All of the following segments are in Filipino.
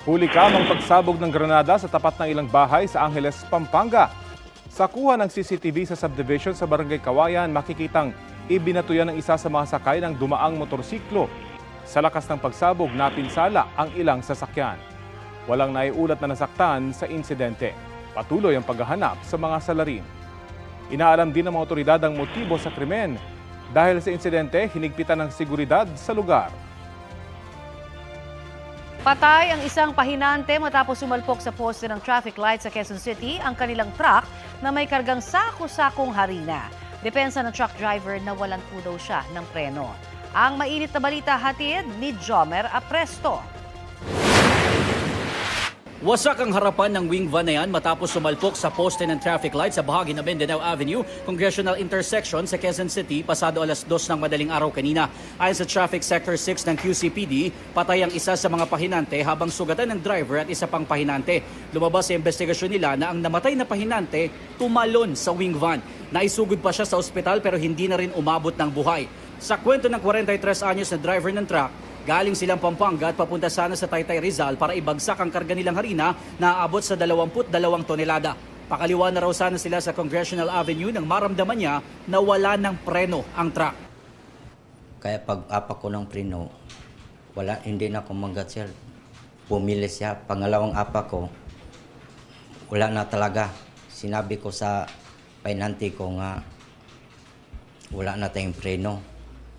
Huli kamang pagsabog ng granada sa tapat ng ilang bahay sa Angeles, Pampanga. Sa kuha ng CCTV sa subdivision sa Barangay Kawayan, makikitang ibinatuyan ng isa sa mga sakay ng dumaang motorsiklo. Sa lakas ng pagsabog, napinsala ang ilang sasakyan. Walang naiulat na nasaktan sa insidente. Patuloy ang paghahanap sa mga salarin. Inaalam din ng mga otoridad ang motibo sa krimen. Dahil sa insidente, hinigpitan ng seguridad sa lugar. Patay ang isang pahinante matapos sumalpok sa poste ng traffic light sa Quezon City ang kanilang truck na may kargang sako-sakong harina. Depensa ng truck driver na walan po siya ng preno. Ang mainit na balita hatid ni Jomer Apresto. Wasak ang harapan ng wing van na yan matapos sumalpok sa poste ng traffic light sa bahagi ng Mindanao Avenue, Congressional Intersection sa Quezon City pasado alas 2 ng madaling araw kanina. Ayon sa Traffic Sector 6 ng QCPD, patay ang isa sa mga pahinante habang sugatan ng driver at isa pang pahinante. Lumabas sa investigasyon nila na ang namatay na pahinante tumalon sa wing van. Naisugod pa siya sa ospital pero hindi na rin umabot ng buhay. Sa kwento ng 43 anyos na driver ng truck, Galing silang Pampanga at papunta sana sa Taytay Rizal para ibagsak ang karga nilang harina na aabot sa 22 tonelada. Pakaliwa na raw sana sila sa Congressional Avenue nang maramdaman niya na wala ng preno ang truck. Kaya pag apa ko ng preno, wala, hindi na ako manggat sir. Pumili siya. Pangalawang apa ko, wala na talaga. Sinabi ko sa painanti ko nga, wala na tayong preno.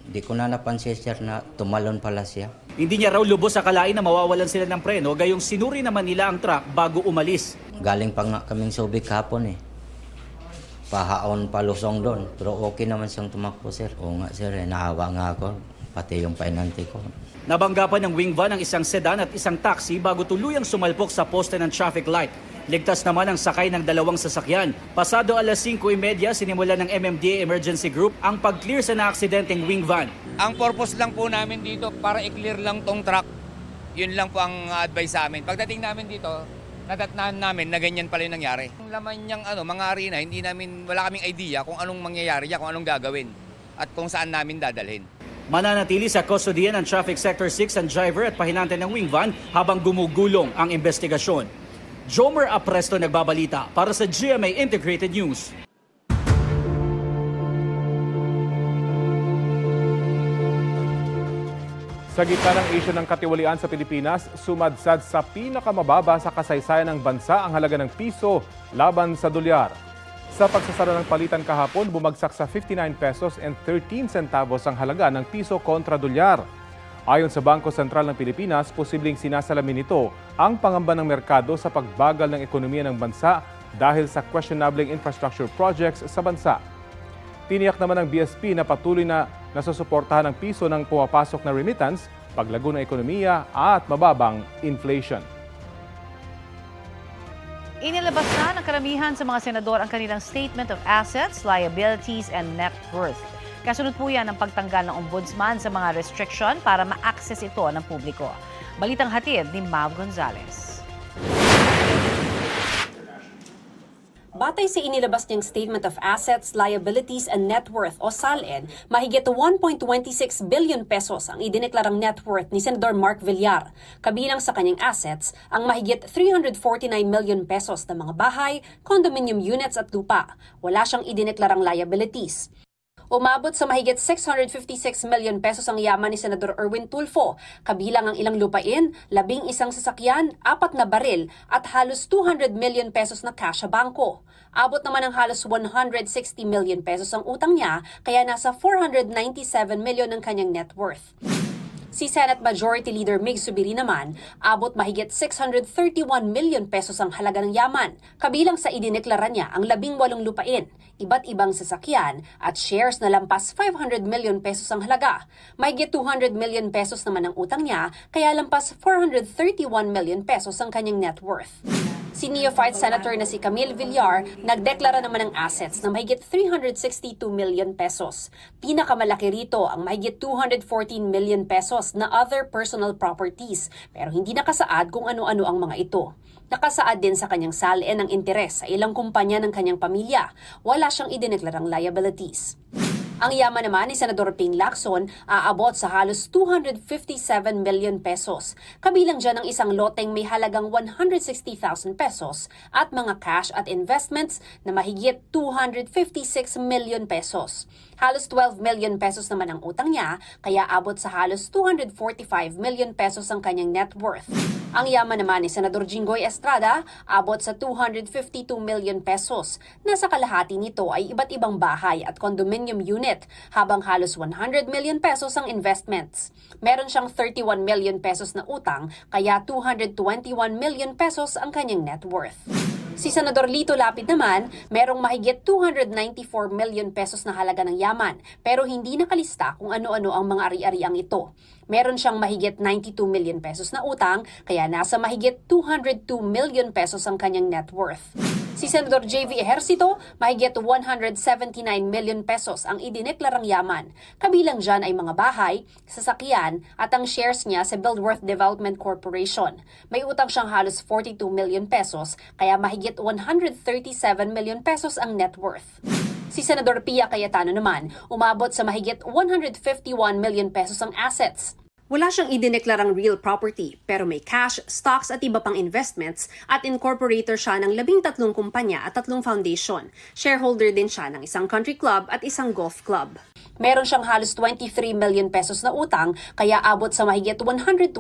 Hindi ko na napansin sir na tumalon pala siya. Hindi niya raw lubos akalain na mawawalan sila ng preno gayong sinuri naman nila ang truck bago umalis. Galing pa nga kaming Subic hapon eh. Pahaon pa lusong doon. Pero okay naman siyang tumakbo sir. Oo nga sir, eh, naawa nga ako. Pati yung painanti ko. Nabanggapan ng wing van ang isang sedan at isang taxi bago tuluyang sumalpok sa poste ng traffic light. Ligtas naman ang sakay ng dalawang sasakyan. Pasado alas 5.30, sinimula ng MMDA Emergency Group ang pag-clear sa naaksidenteng wing van. Ang purpose lang po namin dito para i-clear lang tong truck. Yun lang po ang advice sa amin. Pagdating namin dito, natatnahan namin na ganyan pala yung nangyari. Ang laman niyang ano, mga arena, hindi namin, wala kaming idea kung anong mangyayari niya, kung anong gagawin at kung saan namin dadalhin. Mananatili sa kustodiyan ng Traffic Sector 6 ang driver at pahinante ng wing van habang gumugulong ang investigasyon. Jomer Apresto nagbabalita para sa GMA Integrated News. Sa gitna ng issue ng katiwalian sa Pilipinas, sumadsad sa pinakamababa sa kasaysayan ng bansa ang halaga ng piso laban sa dolyar. Sa pagsasara ng palitan kahapon, bumagsak sa 59 pesos and 13 centavos ang halaga ng piso kontra dolyar. Ayon sa Bangko Sentral ng Pilipinas, posibleng sinasalamin nito ang pangamba ng merkado sa pagbagal ng ekonomiya ng bansa dahil sa questionable infrastructure projects sa bansa. Tiniyak naman ng BSP na patuloy na nasusuportahan ng piso ng pumapasok na remittance, paglago ng ekonomiya at mababang inflation. Inilabas na ng karamihan sa mga senador ang kanilang Statement of Assets, Liabilities, and Net Worth. Kasunod po yan ang pagtanggal ng ombudsman sa mga restriction para ma-access ito ng publiko. Balitang hatid ni Mav Gonzalez. Batay sa inilabas niyang Statement of Assets, Liabilities and Net Worth o SALN, mahigit 1.26 billion pesos ang idineklarang net worth ni Senador Mark Villar. Kabilang sa kanyang assets, ang mahigit 349 million pesos na mga bahay, condominium units at lupa. Wala siyang idineklarang liabilities. Umabot sa mahigit 656 million pesos ang yaman ni Senador Erwin Tulfo, kabilang ang ilang lupain, labing isang sasakyan, apat na baril at halos 200 million pesos na cash sa bangko. Abot naman ang halos 160 million pesos ang utang niya, kaya nasa 497 million ang kanyang net worth. Si Senate Majority Leader Mig Subiri naman, abot mahigit 631 million pesos ang halaga ng yaman. Kabilang sa idineklara niya ang labing walong lupain, iba't ibang sasakyan at shares na lampas 500 million pesos ang halaga. Mahigit 200 million pesos naman ang utang niya, kaya lampas 431 million pesos ang kanyang net worth. Si neophyte senator na si Camille Villar nagdeklara naman ng assets na mahigit 362 million pesos. Pinakamalaki rito ang mahigit 214 million pesos na other personal properties pero hindi nakasaad kung ano-ano ang mga ito. Nakasaad din sa kanyang salin ang interes sa ilang kumpanya ng kanyang pamilya. Wala siyang idineklarang liabilities. Ang yaman naman ni Senador Ping Lacson aabot sa halos 257 million pesos. Kabilang dyan ang isang loteng may halagang 160,000 pesos at mga cash at investments na mahigit 256 million pesos. Halos 12 million pesos naman ang utang niya, kaya abot sa halos 245 million pesos ang kanyang net worth. Ang yaman naman ni Senador Jinggoy Estrada abot sa 252 million pesos. Nasa kalahati nito ay iba't ibang bahay at condominium unit, habang halos 100 million pesos ang investments. Meron siyang 31 million pesos na utang, kaya 221 million pesos ang kanyang net worth. Si Senador Lito Lapid naman, merong mahigit 294 million pesos na halaga ng yaman, pero hindi nakalista kung ano-ano ang mga ari-ariang ito. Meron siyang mahigit 92 million pesos na utang, kaya nasa mahigit 202 million pesos ang kanyang net worth. Si Senador JV Ejercito, mahigit 179 million pesos ang idineklarang yaman. Kabilang dyan ay mga bahay, sasakyan at ang shares niya sa Buildworth Development Corporation. May utang siyang halos 42 million pesos, kaya mahigit 137 million pesos ang net worth. Si Senador Pia Cayetano naman, umabot sa mahigit 151 million pesos ang assets. Wala siyang idineklarang real property, pero may cash, stocks at iba pang investments at incorporator siya ng labing tatlong kumpanya at tatlong foundation. Shareholder din siya ng isang country club at isang golf club. Meron siyang halos 23 million pesos na utang, kaya abot sa mahigit 128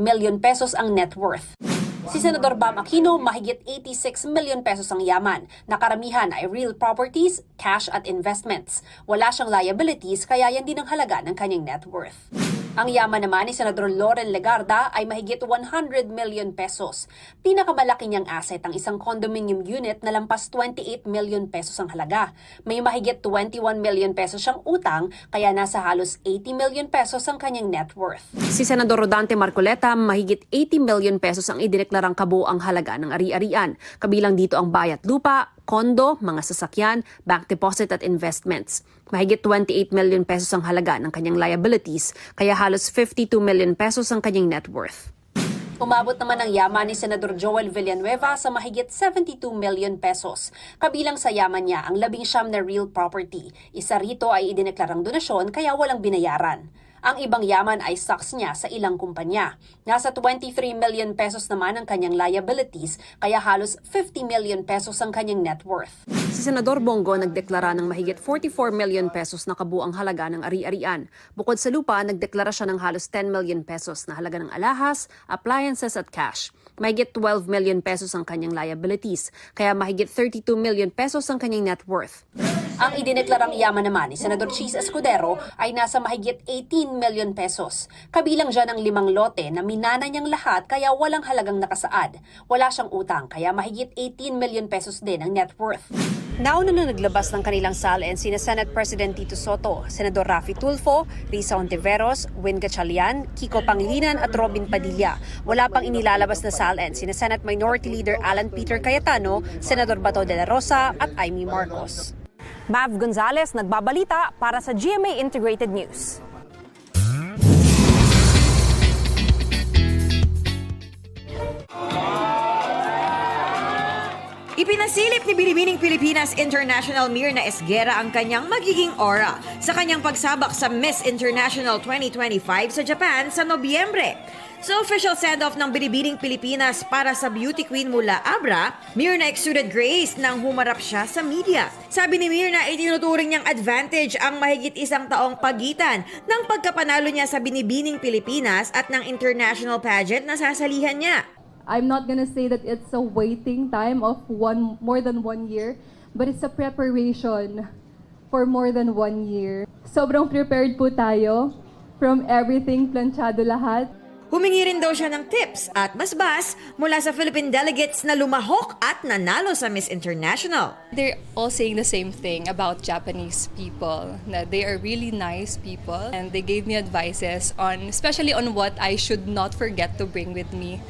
million pesos ang net worth. Si Senador Bam Aquino, mahigit 86 million pesos ang yaman. Nakaramihan ay real properties, cash at investments. Wala siyang liabilities kaya yan din ang halaga ng kanyang net worth. Ang yaman naman ni Senador Loren Legarda ay mahigit 100 million pesos. Pinakamalaki niyang asset ang isang condominium unit na lampas 28 million pesos ang halaga. May mahigit 21 million pesos siyang utang kaya nasa halos 80 million pesos ang kanyang net worth. Si Senador Rodante Marcoleta, mahigit 80 million pesos ang idineklarang kabuang halaga ng ari-arian. Kabilang dito ang bayat lupa, kondo, mga sasakyan, bank deposit at investments. Mahigit 28 million pesos ang halaga ng kanyang liabilities, kaya halos 52 million pesos ang kanyang net worth. Umabot naman ang yaman ni Senador Joel Villanueva sa mahigit 72 million pesos. Kabilang sa yaman niya ang labing siyam na real property. Isa rito ay idineklarang donasyon kaya walang binayaran. Ang ibang yaman ay stocks niya sa ilang kumpanya. Nasa 23 million pesos naman ang kanyang liabilities, kaya halos 50 million pesos ang kanyang net worth. Si Senador Bongo nagdeklara ng mahigit 44 million pesos na kabuang halaga ng ari-arian. Bukod sa lupa, nagdeklara siya ng halos 10 million pesos na halaga ng alahas, appliances at cash. Mahigit 12 million pesos ang kanyang liabilities, kaya mahigit 32 million pesos ang kanyang net worth. Ang idineklarang yaman naman ni Senador Cheese Escudero ay nasa mahigit 18 million pesos. Kabilang dyan ang limang lote na minana niyang lahat kaya walang halagang nakasaad. Wala siyang utang kaya mahigit 18 million pesos din ang net worth. Nauna na naglabas ng kanilang salin sina Senate President Tito Soto, Senador Rafi Tulfo, Risa Ontiveros, Win Gatchalian, Kiko Pangilinan at Robin Padilla. Wala pang inilalabas na salin sina Senate Minority Leader Alan Peter Cayetano, Senador Bato de la Rosa at Amy Marcos. Mav Gonzalez nagbabalita para sa GMA Integrated News. Ipinasilip ni Binibining Pilipinas International Mirna Esguera ang kanyang magiging aura sa kanyang pagsabak sa Miss International 2025 sa Japan sa Nobyembre. Sa official send-off ng Binibining Pilipinas para sa beauty queen mula Abra, Mirna exuded grace nang humarap siya sa media. Sabi ni Mirna, itinuturing niyang advantage ang mahigit isang taong pagitan ng pagkapanalo niya sa Binibining Pilipinas at ng international pageant na sasalihan niya. I'm not gonna say that it's a waiting time of one more than one year, but it's a preparation for more than one year. Sobrang prepared po tayo from everything, planchado lahat. Humingi rin daw siya ng tips at masbas mula sa Philippine delegates na lumahok at nanalo sa Miss International. They're all saying the same thing about Japanese people. That they are really nice people and they gave me advices on especially on what I should not forget to bring with me.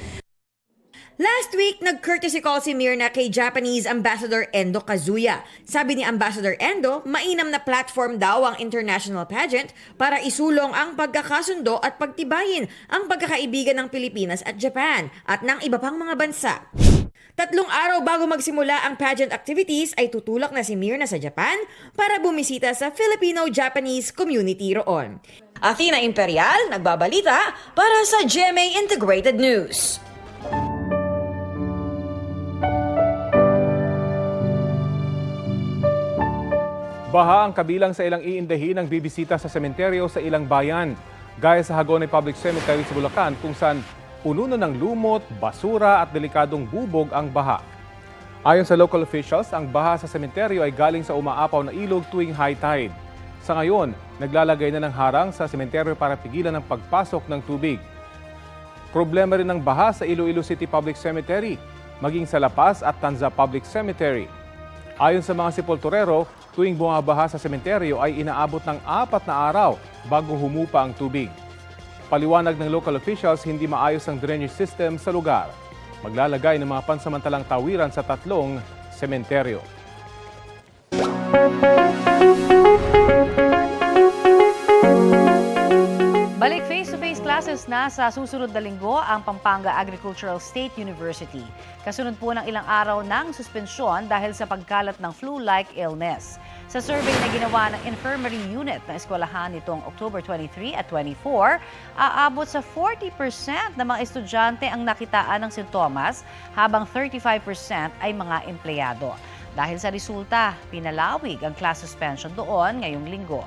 Last week, nag-courtesy call si Mirna kay Japanese Ambassador Endo Kazuya. Sabi ni Ambassador Endo, mainam na platform daw ang international pageant para isulong ang pagkakasundo at pagtibayin ang pagkakaibigan ng Pilipinas at Japan at ng iba pang mga bansa. Tatlong araw bago magsimula ang pageant activities ay tutulak na si Mirna sa Japan para bumisita sa Filipino-Japanese community roon. Athena Imperial, nagbabalita para sa GMA Integrated News. Baha ang kabilang sa ilang iindahin ng bibisita sa sementeryo sa ilang bayan. Gaya sa Hagonoy Public Cemetery sa Bulacan kung saan puno na ng lumot, basura at delikadong bubog ang baha. Ayon sa local officials, ang baha sa sementeryo ay galing sa umaapaw na ilog tuwing high tide. Sa ngayon, naglalagay na ng harang sa sementeryo para pigilan ang pagpasok ng tubig. Problema rin ng baha sa Iloilo City Public Cemetery, maging sa La Paz at Tanza Public Cemetery. Ayon sa mga sepulturero, tuwing bumabaha sa sementeryo ay inaabot ng apat na araw bago humupa ang tubig. Paliwanag ng local officials, hindi maayos ang drainage system sa lugar. Maglalagay ng mga pansamantalang tawiran sa tatlong sementeryo. Balik face-to-face classes na sa susunod na linggo ang Pampanga Agricultural State University. Kasunod po ng ilang araw ng suspensyon dahil sa pagkalat ng flu-like illness. Sa survey na ginawa ng infirmary unit ng eskwelahan nitong October 23 at 24, aabot sa 40% ng mga estudyante ang nakitaan ng sintomas habang 35% ay mga empleyado. Dahil sa resulta, pinalawig ang class suspension doon ngayong linggo.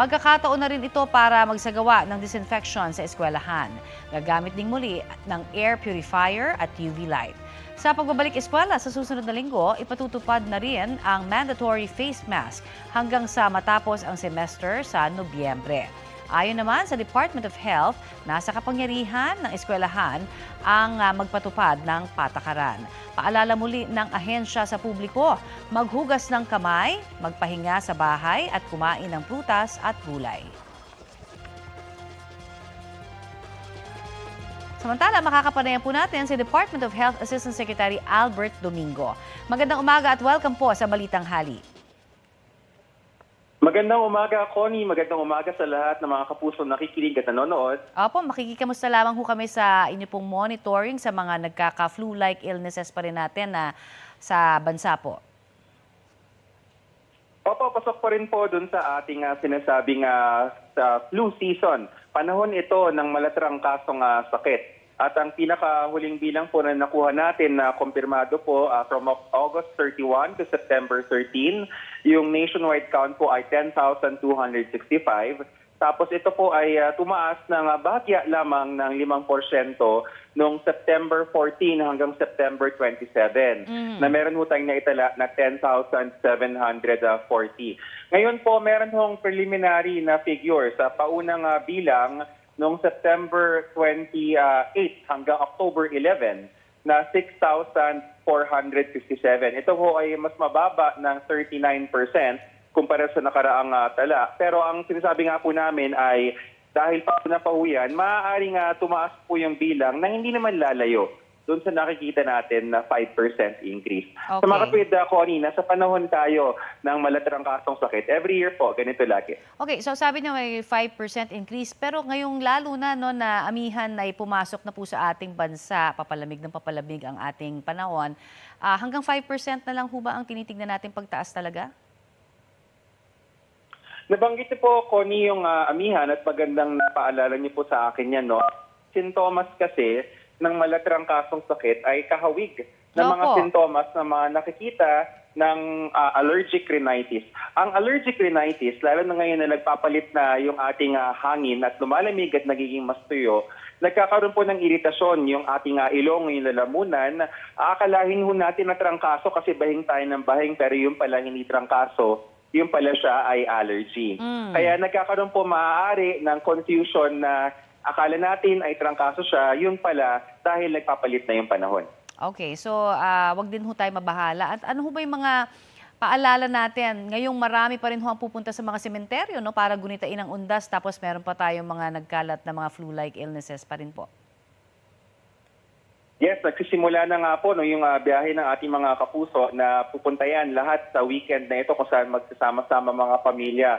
Pagkakataon na rin ito para magsagawa ng disinfection sa eskwelahan. Gagamit ding muli ng air purifier at UV light. Sa pagbabalik eskwela sa susunod na linggo, ipatutupad na rin ang mandatory face mask hanggang sa matapos ang semester sa Nobyembre. Ayon naman sa Department of Health, nasa kapangyarihan ng eskwelahan ang ah, magpatupad ng patakaran. Paalala muli ng ahensya sa publiko, maghugas ng kamay, magpahinga sa bahay at kumain ng prutas at gulay. Samantala, makakapanayan po natin si Department of Health Assistant Secretary Albert Domingo. Magandang umaga at welcome po sa Balitang Hali. Magandang umaga, Connie. Magandang umaga sa lahat ng mga kapuso nakikinig at nanonood. Opo, makikikamusta lamang ho kami sa inyo pong monitoring sa mga nagkaka-flu-like illnesses pa rin natin na sa bansa po. Opo, pasok po rin po dun sa ating ah, sinasabing ah, sa flu season. Panahon ito ng malatrang kasong ah, sakit. At ang pinakahuling bilang po na nakuha natin na kumpirmado po ah, from August 31 to September 13, yung nationwide count po ay 10,265. Tapos ito po ay ah, tumaas ng ah, bahagya lamang ng 5% noong September 14 hanggang September 27 na meron ho tayong naitala na 10,740. Ngayon po meron hong preliminary na figure sa paunang ah, bilang noong September 28 hanggang October 11 na 6,457. Ito ho ay mas mababa ng 39% kumpara sa nakaraang ah, tala. Pero ang sinasabi nga po namin ay dahil pa na pauwian, maaaring nga tumaas po yung bilang na hindi naman lalayo doon sa nakikita natin na 5% increase. Sa Okay. mga kapatid, uh, Connie, nasa panahon tayo ng malatrang kasong sakit. Every year po, ganito lagi. Okay, so sabi niya may 5% increase, pero ngayong lalo na no, na amihan ay pumasok na po sa ating bansa, papalamig ng papalamig ang ating panahon, ah, hanggang 5% na lang ho ba ang tinitignan natin pagtaas talaga? Nabanggit niyo po, Connie, yung ah, amihan at magandang napaalala niyo po sa akin yan. No? Sintomas kasi ng malatrang kasong sakit ay kahawig ng mga Opo. sintomas na mga nakikita ng ah, allergic rhinitis. Ang allergic rhinitis, lalo na ngayon na nagpapalit na yung ating ah, hangin at lumalamig at nagiging mas tuyo, nagkakaroon po ng iritasyon yung ating ah, ilong, yung lalamunan. Aakalahin ho natin na trangkaso kasi bahing tayo ng bahing pero yung pala hindi trangkaso yung pala siya ay allergy. Kaya nagkakaroon po maaari ng confusion na akala natin ay trangkaso siya, yun pala dahil nagpapalit na yung panahon. Okay, so ah, wag din ho tayo mabahala. At ano ho ba yung mga paalala natin? Ngayong marami pa rin ho ang pupunta sa mga sementeryo no, para gunitain ang undas tapos meron pa tayong mga nagkalat na mga flu-like illnesses pa rin po. Yes, nagsisimula na nga po no, yung ah, biyahe ng ating mga kapuso na pupunta yan lahat sa weekend na ito kung saan magsasama-sama mga pamilya.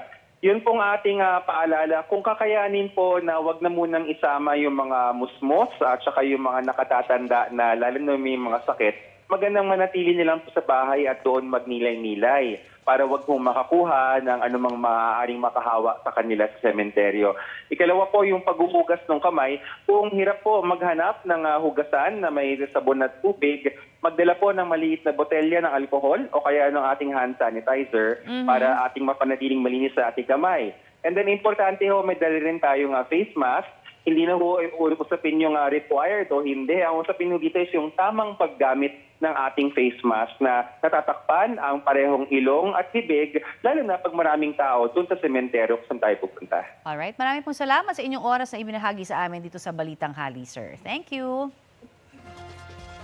Yun pong ating ah, paalala, kung kakayanin po na wag na munang isama yung mga musmos at saka yung mga nakatatanda na lalo na may mga sakit, magandang manatili nilang sa bahay at doon magnilay-nilay para wag pong makakuha ng anumang maaaring makahawa sa kanila sa sementeryo. Ikalawa po yung paghuhugas ng kamay. Kung hirap po maghanap ng ah, hugasan na may sabon at tubig, magdala po ng maliit na botelya ng alcohol o kaya ng ating hand sanitizer para ating mapanatiling malinis sa ating kamay. And then importante ho, may dali rin tayong ah, face mask hindi na ho uh, usapin yung ah, required o hindi. Ang usapin ho dito is yung tamang paggamit ng ating face mask na natatakpan ang parehong ilong at bibig, lalo na pag maraming tao doon sa sementeryo kung saan tayo pupunta. Alright, maraming pong salamat sa inyong oras na ibinahagi sa amin dito sa Balitang Hali, sir. Thank you.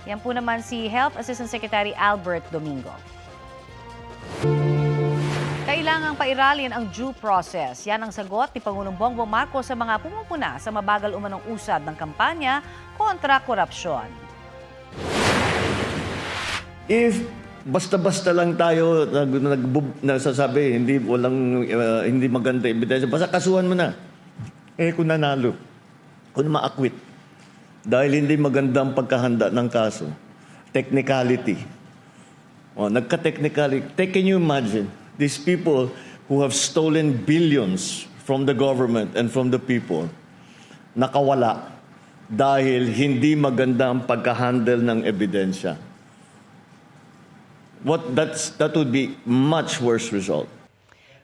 Yan po naman si Health Assistant Secretary Albert Domingo. Kailangang pairalin ang due process. Yan ang sagot ni Pangulong Bongbong Marcos sa mga pumupuna sa mabagal umanong usad ng kampanya kontra korupsyon. If basta-basta lang tayo nag, nag, nagsasabi hindi walang uh, hindi maganda ebidensya, basta kasuhan mo na. Eh kung nanalo, kung maakwit, dahil hindi maganda ang pagkahanda ng kaso, technicality. Oh, nagka-technicality. Can you imagine these people who have stolen billions from the government and from the people, nakawala dahil hindi maganda ang pagka-handle ng ebidensya. What that's that would be much worse result.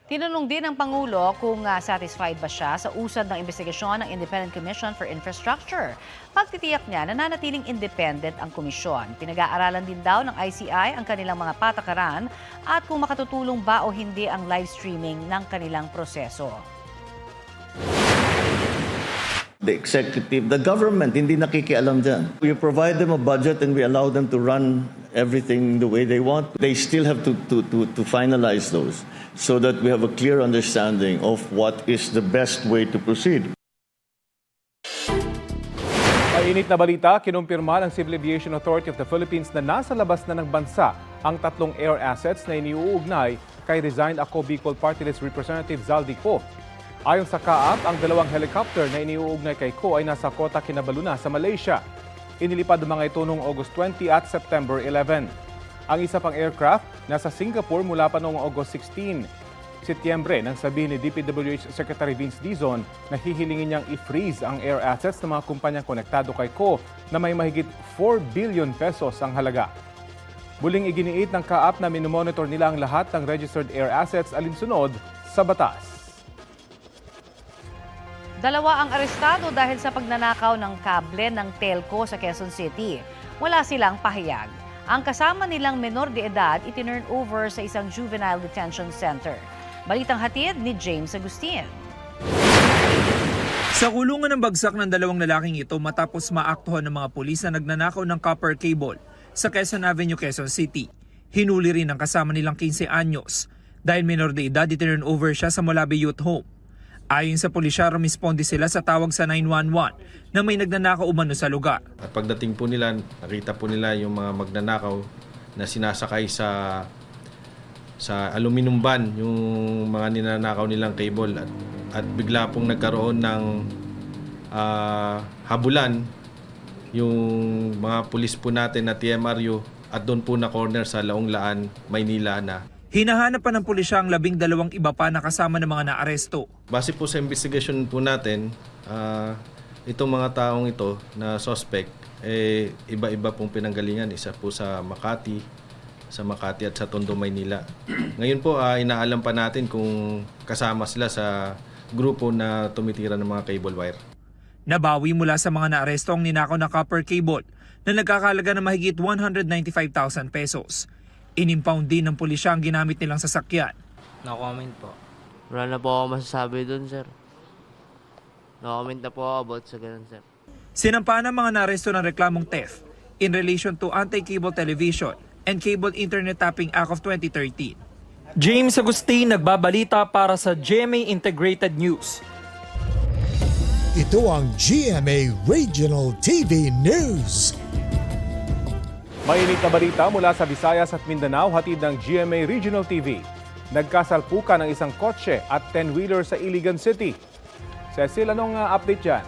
Tinanong din ng Pangulo kung ah, satisfied ba siya sa usad ng investigasyon ng Independent Commission for Infrastructure. Pagtitiyak niya, nananatiling independent ang komisyon. Pinag-aaralan din daw ng ICI ang kanilang mga patakaran at kung makatutulong ba o hindi ang live streaming ng kanilang proseso. The executive, the government, hindi nakikialam dyan. We provide them a budget and we allow them to run everything the way they want. They still have to, to, to, to finalize those so that we have a clear understanding of what is the best way to proceed. Mainit na balita, kinumpirma ng Civil Aviation Authority of the Philippines na nasa labas na ng bansa ang tatlong air assets na iniuugnay kay resigned ako Bicol Party List Representative Zaldi Ko. Ayon sa CAAP, ang dalawang helicopter na iniuugnay kay Ko ay nasa Kota Kinabalu na sa Malaysia. Inilipad mga ito noong August 20 at September 11. Ang isa pang aircraft nasa Singapore mula pa noong August 16. Setyembre nang sabihin ni DPWH Secretary Vince Dizon na hihilingin niyang i-freeze ang air assets ng mga kumpanyang konektado kay Ko na may mahigit 4 billion pesos ang halaga. Muling iginiit ng kaap na minomonitor nila ang lahat ng registered air assets alinsunod sa batas. Dalawa ang arestado dahil sa pagnanakaw ng kable ng telco sa Quezon City. Wala silang pahayag. Ang kasama nilang menor de edad itinurn over sa isang juvenile detention center. Balitang hatid ni James Agustin. Sa kulungan ng bagsak ng dalawang lalaking ito matapos maaktuhan ng mga pulis na nagnanakaw ng copper cable sa Quezon Avenue, Quezon City. Hinuli rin ang kasama nilang 15 anyos dahil minor de edad itinurn over siya sa Molabe Youth Home. Ayon sa pulisya, rumisponde sila sa tawag sa 911 na may nagnanakaw umano sa lugar. At pagdating po nila, nakita po nila yung mga magnanakaw na sinasakay sa sa aluminum van yung mga ninanakaw nilang cable at, at bigla pong nagkaroon ng ah, habulan yung mga pulis po natin na TMRU at doon po na corner sa Laong Laan, Maynila na. Hinahanap pa ng pulisya ang labing dalawang iba pa na kasama ng mga naaresto. Base po sa investigation po natin, ah, itong mga taong ito na suspect, eh, iba-iba pong pinanggalingan. Isa po sa Makati, sa Makati at sa Tondo, Maynila. Ngayon po, ah, inaalam pa natin kung kasama sila sa grupo na tumitira ng mga cable wire. Nabawi mula sa mga naaresto ang ninakaw na copper cable na nagkakalaga ng mahigit 195,000 pesos. Inimpound din ng pulisya ang ginamit nilang sasakyan. No comment po. Wala na po ako masasabi dun, sir. No comment na po ako about sa ganun, sir. Sinampa ng mga naresto ng reklamong theft in relation to Anti-Cable Television and Cable Internet Tapping Act of 2013. James Agustin nagbabalita para sa GMA Integrated News. Ito ang GMA Regional TV News. Mainit na balita mula sa Visayas at Mindanao hatid ng GMA Regional TV. Nagkasalpukan ng isang kotse at 10-wheeler sa Iligan City. Cecil, anong uh, update dyan?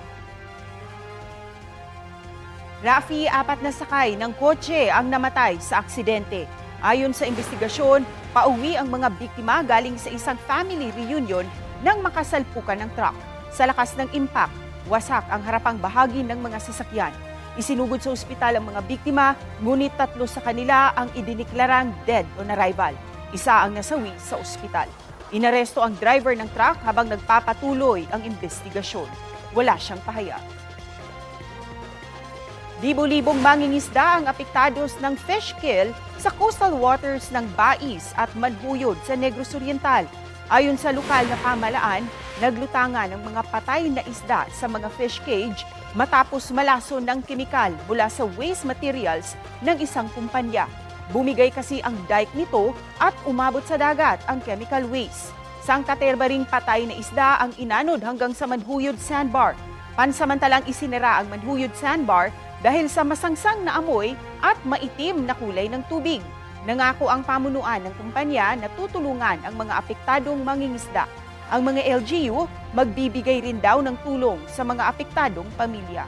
Rafi, apat na sakay ng kotse ang namatay sa aksidente. Ayon sa investigasyon, pauwi ang mga biktima galing sa isang family reunion nang makasalpukan ng truck. Sa lakas ng impact, wasak ang harapang bahagi ng mga sasakyan. Isinugod sa ospital ang mga biktima, ngunit tatlo sa kanila ang idiniklarang dead on arrival. Isa ang nasawi sa ospital. Inaresto ang driver ng truck habang nagpapatuloy ang investigasyon. Wala siyang pahayag. Libo-libong mangingisda ang apektados ng fish kill sa coastal waters ng Bais at Manhuyod sa Negros Oriental. Ayon sa lokal na pamalaan, naglutangan ang mga patay na isda sa mga fish cage matapos malaso ng kemikal mula sa waste materials ng isang kumpanya. Bumigay kasi ang dike nito at umabot sa dagat ang chemical waste. Sangkaterba ring patay na isda ang inanod hanggang sa Manhuyod Sandbar. Pansamantalang isinira ang Manhuyod Sandbar dahil sa masangsang na amoy at maitim na kulay ng tubig. Nangako ang pamunuan ng kumpanya na tutulungan ang mga apektadong mangingisda. Ang mga LGU magbibigay rin daw ng tulong sa mga apektadong pamilya.